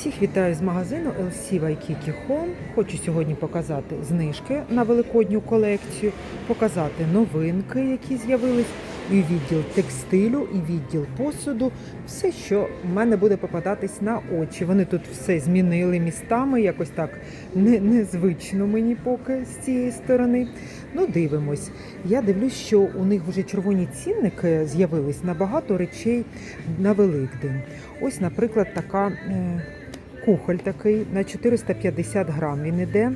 Всіх вітаю з магазину LC Waikiki Home. Хочу сьогодні показати знижки на великодню колекцію, показати новинки, які з'явились, і відділ текстилю, і відділ посуду. Все, що в мене буде попадатись на очі. Вони тут все змінили містами, якось так не, незвично мені поки з цієї сторони. Ну, дивимось. Я дивлюсь, що у них вже червоні цінники з'явились на багато речей на Великдень. Ось, наприклад, така. Кухоль такий на 450 грам він іде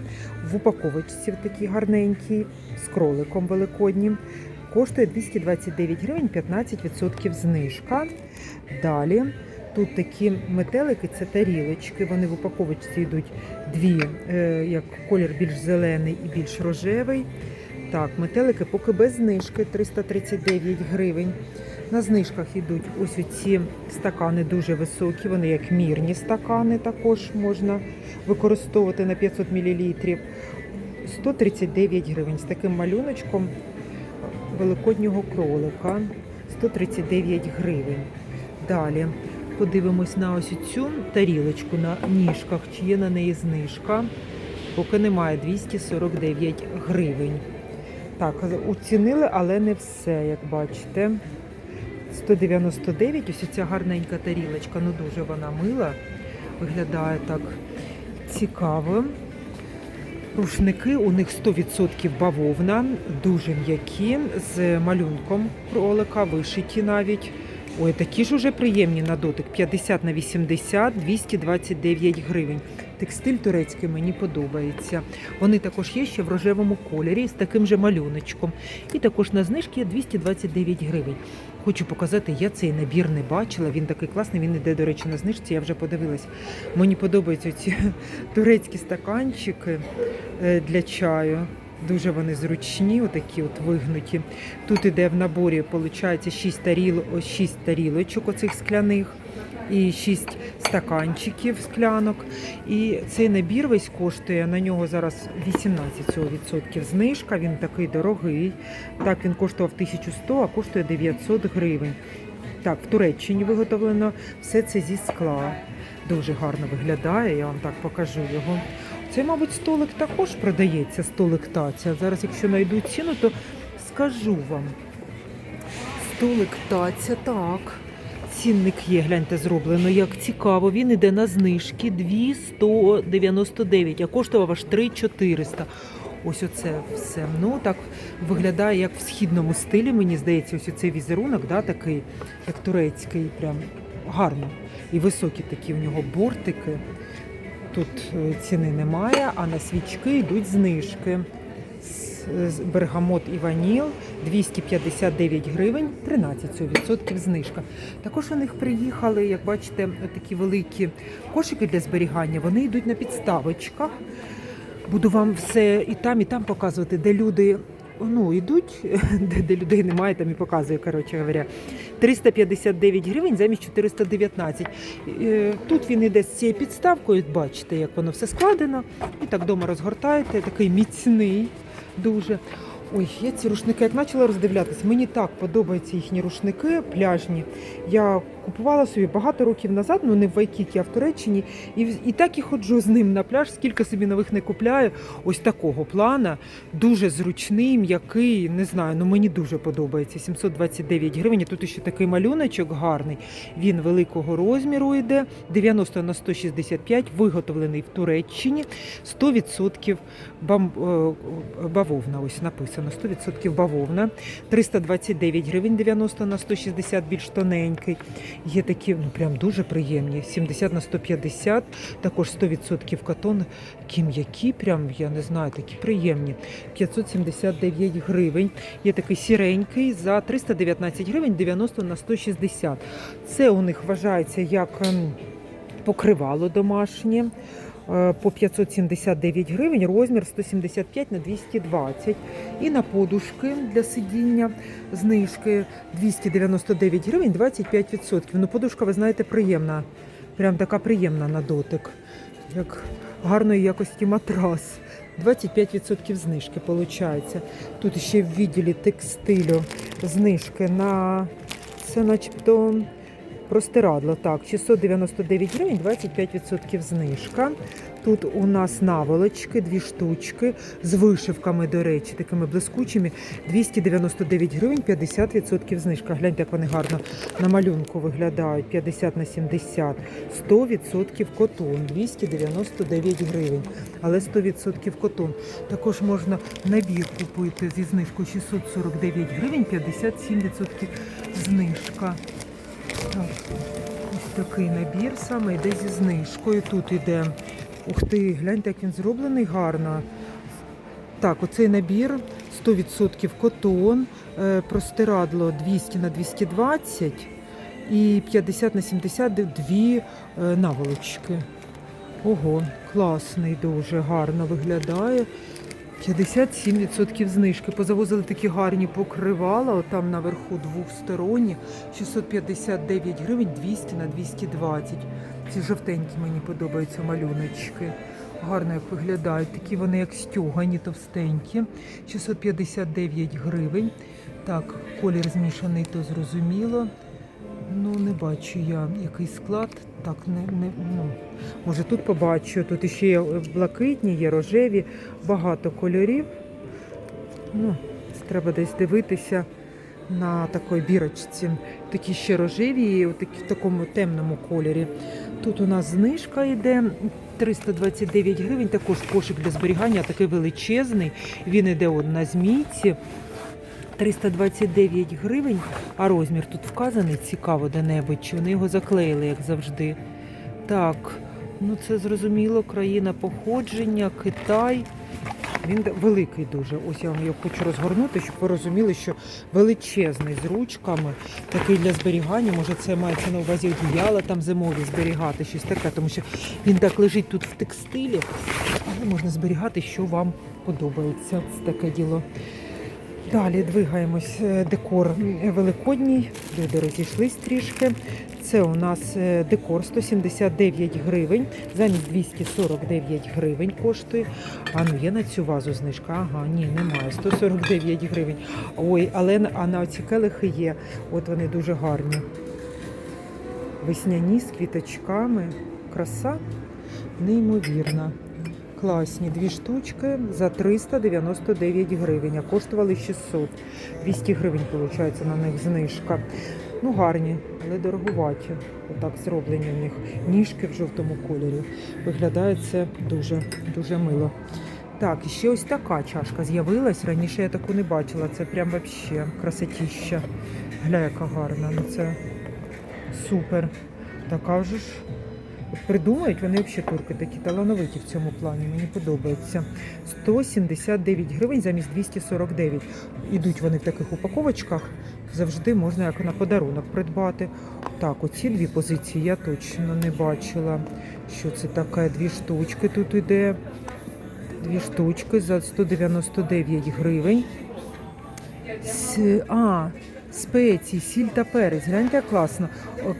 в упаковочці в такій гарненькій з кроликом великоднім. Коштує 229 гривень, 15% знижка. Далі тут такі метелики, це тарілочки. Вони в упаковочці йдуть дві, е, як колір більш зелений і більш рожевий. Так, метелики поки без знижки 339 гривень. На знижках йдуть ось ці стакани дуже високі, вони як мірні стакани також можна використовувати на 500 мл. 139 гривень з таким малюночком великоднього кролика. 139 гривень. Далі подивимось на ось цю тарілочку на ніжках, чи є на неї знижка. Поки немає 249 гривень. Так, оцінили, але не все, як бачите. 199, ось ця гарненька тарілочка, ну дуже вона мила. Виглядає так цікаво. Рушники у них 100% бавовна, дуже м'які, з малюнком кролика, вишиті навіть. Ой, такі ж уже приємні на дотик. 50 на 80, 229 гривень. Текстиль турецький мені подобається. Вони також є ще в рожевому кольорі з таким же малюночком. І також на знижки 229 гривень. Хочу показати, я цей набір не бачила. Він такий класний. Він іде, до речі, на знижці. Я вже подивилась. Мені подобаються ці турецькі стаканчики е, для чаю. Дуже вони зручні, отакі от вигнуті. Тут іде в наборі, виходить, 6, таріл, ось 6 тарілочок оцих скляних і 6 стаканчиків склянок. І цей набір весь коштує, на нього зараз 18% знижка, він такий дорогий. Так, він коштував 1100, а коштує 900 гривень. Так, в Туреччині виготовлено все це зі скла. Дуже гарно виглядає, я вам так покажу його. Це, мабуть, столик також продається, столик таця. Зараз, якщо знайду ціну, то скажу вам. Столик таця, так. Цінник є, гляньте, зроблено. Як цікаво, він іде на знижки 299, а коштував аж 3400. Ось оце все. Ну так виглядає як в східному стилі. Мені здається, ось оцей візерунок, да, такий, як турецький, прям гарно. І високі такі в нього бортики. Тут е, ціни немає, а на свічки йдуть знижки. Бергамот і ваніл 259 гривень, 13% знижка. Також у них приїхали, як бачите, такі великі кошики для зберігання. Вони йдуть на підставочках. Буду вам все і там, і там показувати, де люди ну, йдуть, де, де людей немає, там і показую, коротше говоря. 359 гривень замість 419. Е, Тут він іде з цією підставкою, бачите, як воно все складено. І так вдома розгортаєте, такий міцний дуже. Ой, я ці рушники як почала роздивлятися, мені так подобаються їхні рушники пляжні. Я купувала собі багато років назад, ну не в Вайкікі, а в Туреччині. І, і так і ходжу з ним на пляж, скільки собі нових не купляю. Ось такого плана. Дуже зручний, м'який, не знаю, ну мені дуже подобається. 729 гривень. Тут ще такий малюночок гарний. Він великого розміру йде, 90 на 165, виготовлений в Туреччині. 100% бам, е, бавовна, ось написано. 100% бавовна. 329 гривень 90 на 160, більш тоненький. Є такі, ну прям дуже приємні. 70 на 150, також 100% катон. Такі м'які, прям, я не знаю, такі приємні. 579 гривень. Є такий сіренький за 319 гривень 90 на 160. Це у них вважається як ем, покривало домашнє. Е, По 579 гривень, розмір 175 на 220. І на подушки для сидіння знижки 299 гривень 25%. Ну, подушка, ви знаєте, приємна. Прям така приємна на дотик. Як гарної якості матрас. 25% знижки виходить. Тут ще в відділі текстилю знижки на це начебто Простирадло, так, 699 гривень, 25% знижка. Тут у нас наволочки, дві штучки з вишивками, до речі, такими блискучими. 299 гривень, 50% знижка. Гляньте, як вони гарно на малюнку виглядають. 50 на 70, 100% котон, 299 гривень, але 100% котон. Також можна набір купити зі знижкою 649 гривень, 57% знижка. Ось такий набір саме йде зі знижкою. Тут іде. Ух ти, гляньте, як він зроблений гарно. Так, оцей набір 100% котон, е, простирадло 200 на 220 і 50 на 70 дві е, наволочки. Ого, класний, дуже гарно виглядає. 57% знижки. Позавозили такі гарні покривала, отам наверху двохсторонні, 659 гривень, 200 на 220. Ці жовтенькі мені подобаються малюночки. Гарно як виглядають. Такі вони як стюгані, товстенькі. 659 гривень. Так, колір змішаний, то зрозуміло. Ну, не бачу я який склад. Так, не, не ну, може тут побачу. Тут ще є блакитні, є рожеві, багато кольорів. Ну, треба десь дивитися на такій бірочці. Такі ще рожеві, і такі в такому темному кольорі. Тут у нас знижка йде 329 гривень. Також кошик для зберігання, такий величезний. Він йде на змійці. 329 гривень, а розмір тут вказаний, цікаво де-небудь, чи вони його заклеїли, як завжди. Так, ну це зрозуміло, країна походження, Китай. Він великий дуже. Ось я вам його хочу розгорнути, щоб ви розуміли, що величезний з ручками, такий для зберігання. Може, це мається на увазі одіяла там зимові зберігати, щось таке, тому що він так лежить тут в текстилі, але можна зберігати, що вам подобається. Це таке діло. Далі двигаємось. Е, Декор великодній. Люди розійшлись трішки. Це у нас е, декор 179 гривень, замість 249 гривень коштує. А ну є на цю вазу знижка? Ага, ні, немає. 149 гривень. Ой, але а на ці келихи є. От вони дуже гарні. Весняні з квіточками. Краса неймовірна. Класні дві штучки за 399 гривень, а коштували 600. 200 гривень, виходить, на них знижка. Ну, гарні, але дороговаті. Отак зроблені у них ніжки в жовтому кольорі. Виглядає це дуже, дуже мило. Так, і ще ось така чашка з'явилась. Раніше я таку не бачила. Це прям вообще красотіща. Гля, яка гарна. Ну це супер. Така вже ж придумають вони взагалі турки такі талановиті в цьому плані. Мені подобається. 179 гривень замість 249. Ідуть вони в таких упаковочках. Завжди можна як на подарунок придбати. Так, оці дві позиції я точно не бачила. Що це таке? Дві штучки тут іде. Дві штучки за 199 гривень. А, спеції, сіль та перець. Гляньте, як класно.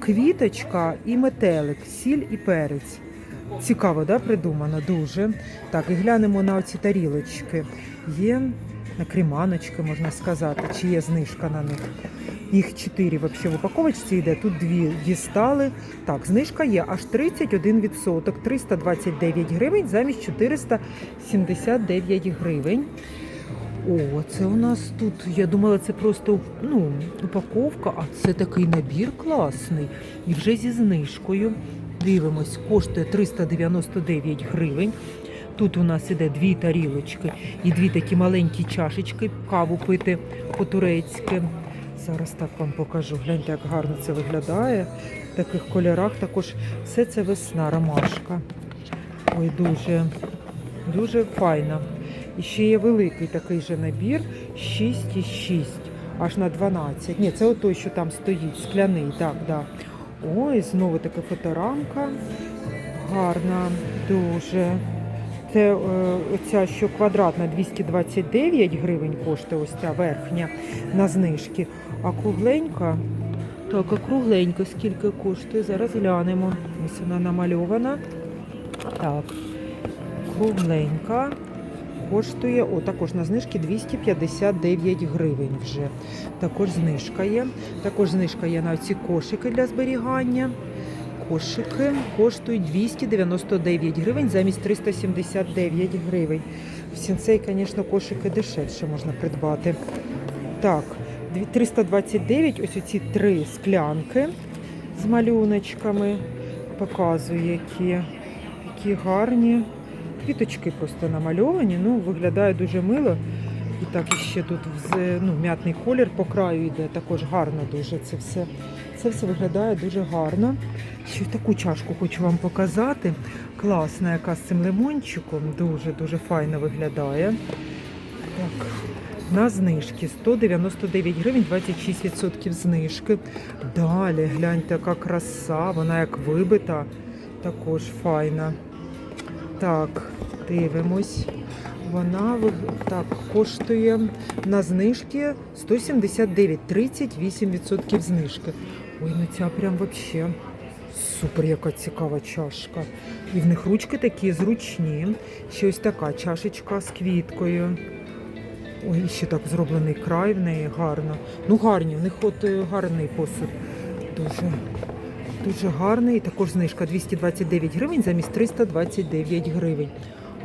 Квіточка і метелик, сіль і перець. Цікаво, да, придумано дуже. Так, і глянемо на оці тарілочки. Є на креманочки, можна сказати, чи є знижка на них. Їх чотири вообще в упаковочці йде, тут дві дістали. Так, знижка є аж 31%, 329 гривень замість 479 гривень. О, це у нас тут, я думала, це просто ну, упаковка, а це такий набір класний. І вже зі знижкою. Дивимось, коштує 399 гривень. Тут у нас іде дві тарілочки і дві такі маленькі чашечки каву пити по-турецьки. Зараз так вам покажу. Гляньте, як гарно це виглядає. В таких кольорах також все це весна, ромашка. Ой, дуже, дуже файна. І ще є великий такий же набір 6,6, аж на 12. Ні, це отой, що там стоїть, скляний, так, да. Ой, знову така фоторамка. Гарна, дуже. Це е, оця, що квадратна 229 гривень коштує, ось ця верхня на знижки. А кругленька, так, а кругленька скільки коштує? Зараз глянемо. Ось вона намальована. Так, кругленька. Коштує, о, також на знижки 259 гривень вже. Також знижка є. Також знижка є на ці кошики для зберігання. Кошики коштують 299 гривень замість 379 гривень. В сінцей, звісно, кошики дешевше можна придбати. Так, 329, ось оці три склянки з малюночками. Показую, які, які гарні. Квіточки просто намальовані, ну, виглядає дуже мило. І так іще тут ну, м'ятний колір по краю йде, також гарно дуже це все. Це все виглядає дуже гарно. Ще таку чашку хочу вам показати. Класна, яка з цим лимончиком. Дуже-дуже файно виглядає. Так, на знижки 199 гривень, 26% знижки. Далі, гляньте, яка краса, вона як вибита, також файна. Так, дивимось. Вона так, коштує на знижки 179, 38% знижки. Ой, ну ця прям вообще супер, яка цікава чашка. І в них ручки такі зручні. Ще ось така чашечка з квіткою. Ой, ще так зроблений край в неї гарно. Ну гарні, в них от е, гарний посуд. Дуже, дуже гарний. І також знижка 229 гривень замість 329 гривень.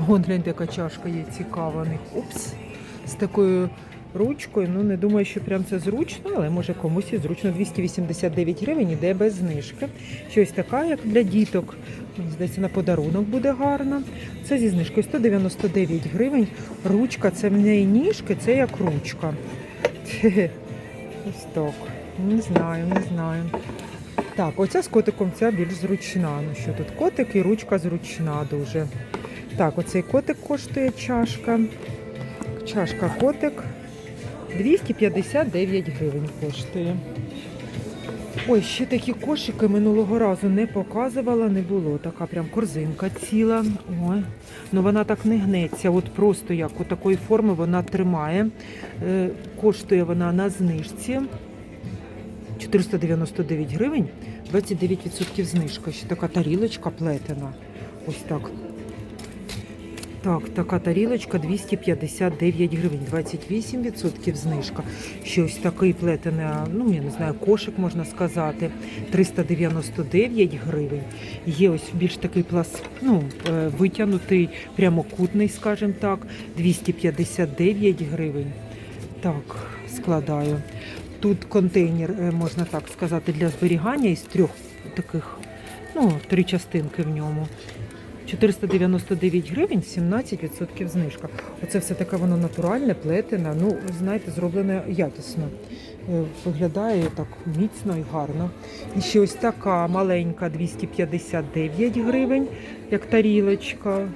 Вон гляньте, яка чашка є цікава. Упс. З такою ручкою. Ну не думаю, що прям це зручно, але може комусь і зручно. 289 гривень іде без знижки. Щось така, як для діток. Здається, на подарунок буде гарно. Це зі знижкою 199 гривень. Ручка, це в неї ніжки, це як ручка. Ось так. Не знаю, не знаю. Так, оця з котиком ця більш зручна. Ну що тут котик і ручка зручна дуже. Так, оцей котик коштує чашка. Чашка котик 259 гривень коштує. Ой, ще такі кошики минулого разу не показувала, не було. Така прям корзинка ціла. Ой. Ну вона так не гнеться. От просто як у такої форми вона тримає. Е, коштує вона на знижці 499 гривень, 29% знижка. Ще така тарілочка плетена. Ось так. Так, така тарілочка 259 гривень, 28% знижка. Ще ось такий плетений, ну я не знаю, кошик можна сказати, 399 гривень. Є ось більш такий плас, ну, е, витягнутий, прямокутний, скажімо так, 259 гривень. Так, складаю. Тут контейнер, е, можна так сказати, для зберігання із трьох таких, ну, три частинки в ньому. 499 гривень, 17% знижка. Оце все таке воно натуральне, плетене, ну, знаєте, зроблене якісно. Е, Виглядає так міцно і гарно. І ще ось така маленька 259 гривень, як тарілочка.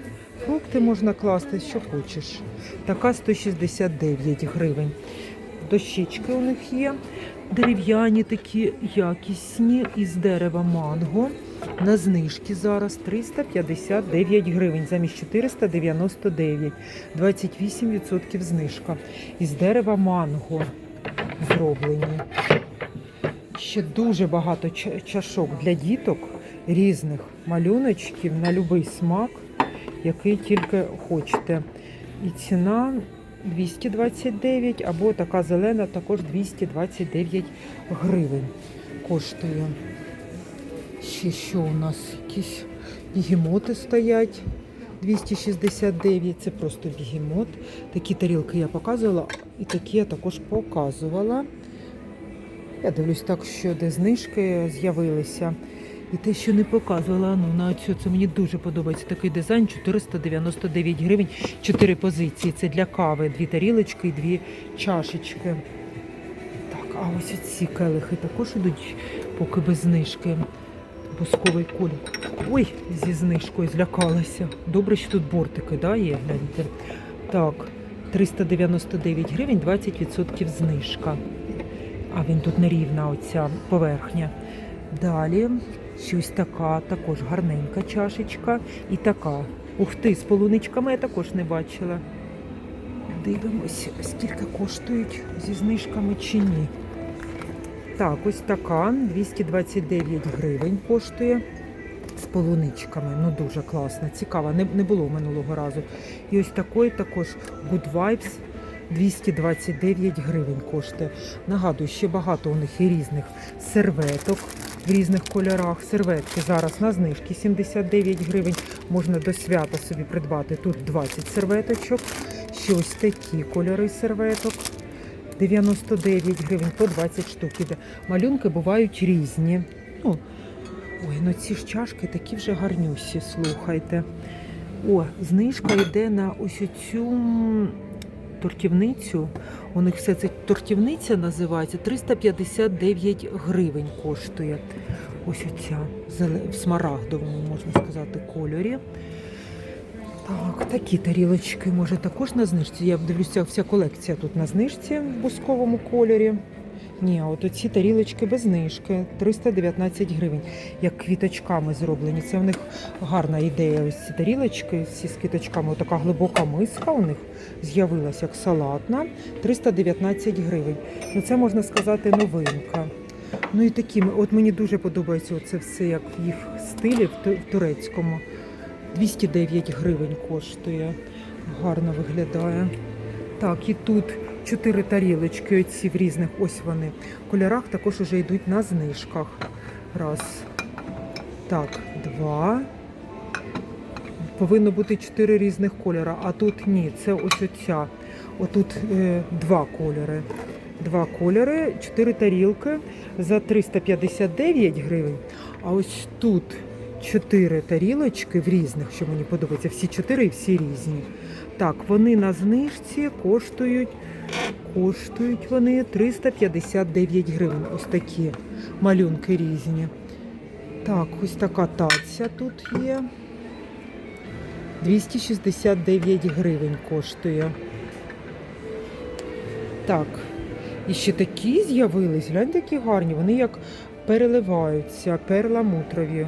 Фрукти можна класти, що хочеш. Така 169 гривень. Дощечки у них є. Дерев'яні такі якісні із дерева манго. На знижки зараз 359 гривень замість 499, 28% знижка. Із дерева манго зроблені. Ще дуже багато чашок для діток різних малюночків на будь-який смак, який тільки хочете. І ціна 229 або така зелена також 229 гривень коштує. Ще що у нас? Якісь бігемоти стоять. 269, це просто бігемот. Такі тарілки я показувала, і такі я також показувала. Я дивлюсь так, що де знижки з'явилися. І те, що не показувала, ну на цю це мені дуже подобається такий дизайн. 499 гривень, 4 позиції. Це для кави, дві тарілочки і дві чашечки. Так, а ось ці келихи також ідуть поки без знижки. Бусковий колір. Ой, зі знижкою злякалася. Добре, що тут бортики, да, є, гляньте. Так, 399 гривень, 20% знижка. А він тут нерівна оця поверхня. Далі щось така, також гарненька чашечка. І така. Ух ти, з полуничками я також не бачила. Дивимося, скільки коштують зі знижками чи ні. Так, ось така 229 гривень коштує. з полуничками. Ну дуже класно, цікаво. Не, не було минулого разу. І ось такий також Good Vibes 229 гривень коштує. Нагадую, ще багато у них і різних серветок в різних кольорах. Серветки зараз на знижки 79 гривень. Можна до свята собі придбати. Тут 20 серветочок. Ще ось такі кольори серветок. 99 гривень по 20 штук іде. Малюнки бувають різні. Ну, ой, ну ці ж чашки такі вже гарнюсі, слухайте. О, знижка йде на ось цю тортівницю. У них все це тортівниця називається 359 гривень коштує. Ось оця в смарагдовому, можна сказати, кольорі. Так, такі тарілочки, може, також на знижці. Я дивлюся, вся колекція тут на знижці в бусковому кольорі. Ні, от оці тарілочки без знижки 319 гривень, як квіточками зроблені. Це в них гарна ідея. Ось ці тарілочки, всі з квіточками. Отака глибока миска у них з'явилася як салатна, 319 гривень. Ну це можна сказати новинка. Ну і такі, от мені дуже подобається це все, як в їх стилі в турецькому. 209 гривень коштує. Гарно виглядає. Так, і тут чотири тарілочки, оці в різних, ось вони. Кольорах також вже йдуть на знижках. Раз. Так, два. Повинно бути чотири різних кольора, а тут ні, це ось оця. Отут е, два кольори. Два кольори, чотири тарілки за 359 гривень. А ось тут чотири тарілочки в різних, що мені подобається. Всі чотири і всі різні. Так, вони на знижці коштують, коштують вони 359 гривень. Ось такі малюнки різні. Так, ось така таця тут є. 269 гривень коштує. Так, і ще такі з'явились, гляньте, які гарні. Вони як переливаються, перламутрові.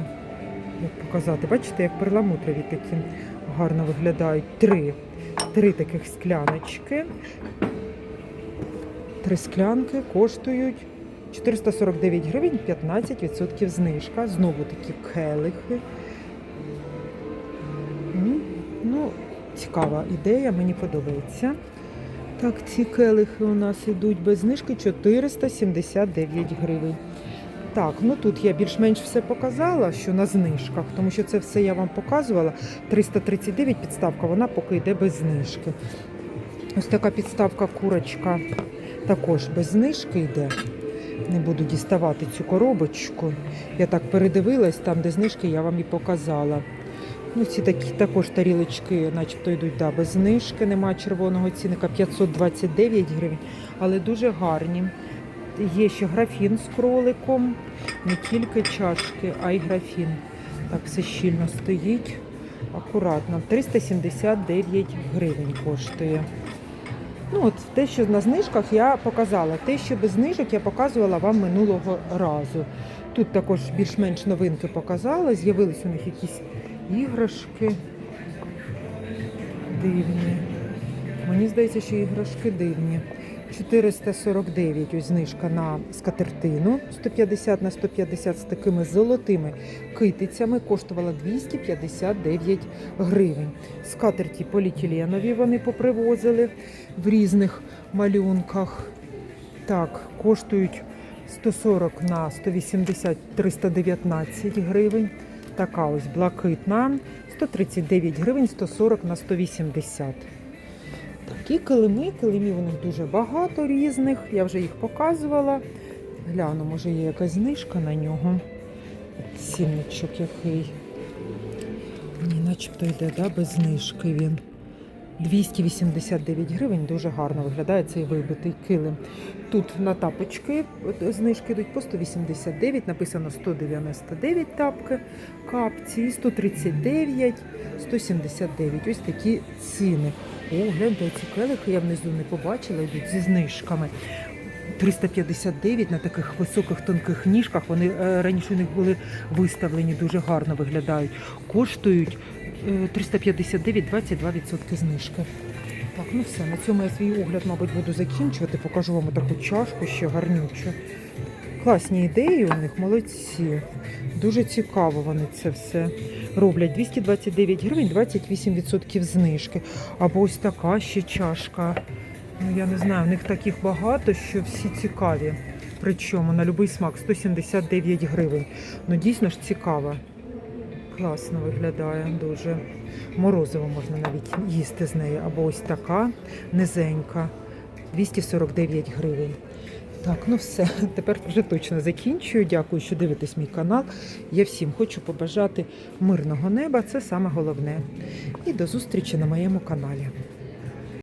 Як показати? Bачите, як перламутрові такі гарно виглядають. Три. Три таких скляночки. Три склянки коштують 449 гривень, 15% знижка. Знову такі келихи. Ну, цікава ідея, мені подобається. Так, ці келихи у нас йдуть без знижки 479 гривень. Так, ну тут я більш-менш все показала, що на знижках, тому що це все я вам показувала. 339 підставка, вона поки йде без знижки. Ось така підставка курочка також без знижки йде. Не буду діставати цю коробочку. Я так передивилась, там, де знижки, я вам і показала. Ну, ці такі також тарілочки, начебто йдуть да, без знижки, немає червоного цінника 529 гривень, але дуже гарні. Є ще графін з кроликом, не тільки чашки, а й графін. Так, все щільно стоїть. Акуратно. 379 гривень коштує. Ну, от те, що на знижках я показала. Те, що без знижок я показувала вам минулого разу. Тут також більш-менш новинки показала. З'явились у них якісь іграшки дивні. Мені здається, що іграшки дивні. 449 ось знижка на скатертину 150 на 150 з такими золотими китицями коштувала 259 гривень. Скатерті поліетиленові вони попривозили в різних малюнках. Так, коштують 140 на 180 319 гривень. Така ось блакитна 139 гривень 140 на 180. Такі килими, килимів у них дуже багато різних. Я вже їх показувала. Гляну, може є якась знижка на нього. Цінничок який. Ні, начебто йде, да, без знижки він. 289 гривень, дуже гарно виглядає цей вибитий килим. Тут на тапочки знижки йдуть по 189, написано 199 тапки, капці, 139, 179. Ось такі ціни. О, гляньте, ці келихи я внизу не побачила, йдуть зі знижками. 359 на таких високих тонких ніжках. Вони е, раніше у них були виставлені, дуже гарно виглядають. Коштують 359, 22% знижки. Так, ну все, на цьому я свій огляд, мабуть, буду закінчувати. Покажу вам таку чашку ще гарнючу. Класні ідеї у них, молодці. Дуже цікаво вони це все роблять. 229 гривень, 28% знижки. Або ось така ще чашка. Ну, я не знаю, у них таких багато, що всі цікаві. Причому на будь-який смак 179 гривень. Ну дійсно ж цікаво. Класно виглядає дуже. Морозиво можна навіть їсти з нею. Або ось така низенька. 249 гривень. Так, ну все, тепер вже точно закінчую. Дякую, що дивитесь мій канал. Я всім хочу побажати мирного неба, це саме головне. І до зустрічі на моєму каналі.